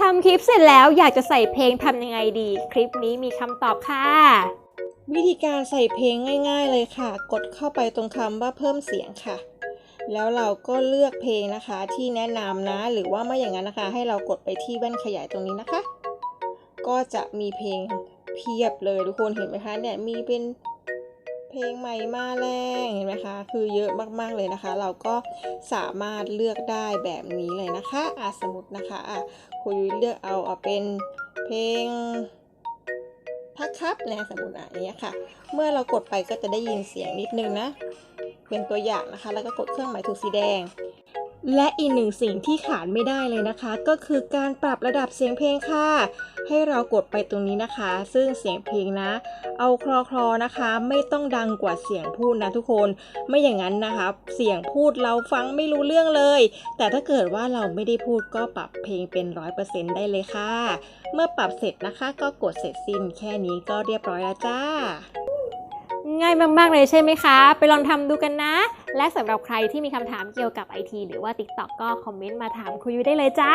ทำคลิปเสร็จแล้วอยากจะใส่เพลงทำยังไงดี คลิปนี้มีคำตอบค่ะ วิธีการใส่เพลงง่าย ๆ เลยค่ะ กดเข้าไปตรงคำว่าเพิ่มเสียงค่ะ แล้วเราก็เลือกเพลงนะคะที่แนะนำนะ หรือว่าไม่อย่างนั้นนะคะ ให้เรากดไปที่แว่นขยายตรงนี้นะคะ ก็จะมีเพลงเพียบเลยทุกคนเห็นไหมคะเนี่ยมีเป็น เพลงใหม่มาแรงเห็นไหมคะคือเยอะมากๆเลยนะคะ เราก็สามารถเลือกได้แบบนี้เลยนะคะอะสมมตินะคะอะครูยุ้ยเลือกเอาเอาเป็นเพลงพักครับนะสมมติอะอย่างเงี้ยค่ะ เมื่อเรากดไปก็จะได้ยินเสียงนิดนึงนะเป็นตัวอย่างนะคะ แล้วก็กดเครื่องหมายถูกสีแดง และอีกหนึ่งสิ่งที่ขาดไม่ได้เลยนะคะ ก็คือการปรับระดับเสียงเพลงค่ะ ให้เรากดไปตรงนี้นะคะ ซึ่งเสียงเพลงนะ เอาคลอคลอๆนะคะ ไม่ต้องดังกว่าเสียงพูดนะทุกคนไม่อย่างนั้นนะคะ เสียงพูดเราฟังไม่รู้เรื่องเลย แต่ถ้าเกิดว่าเราไม่ได้พูดก็ปรับเพลงเป็น 100%ได้เลยค่ะ เมื่อปรับเสร็จนะคะ ก็กดเสร็จสิ้นแค่นี้ก็เรียบร้อยแล้วจ้า ง่ายมากๆเลยใช่ไหมคะ ไปลองทำดูกันนะ และสำหรับใครที่มีคำถามเกี่ยวกับไอทีหรือว่า TikTok ก็คอมเมนต์มาถามครูยุ้ยได้เลยจ้า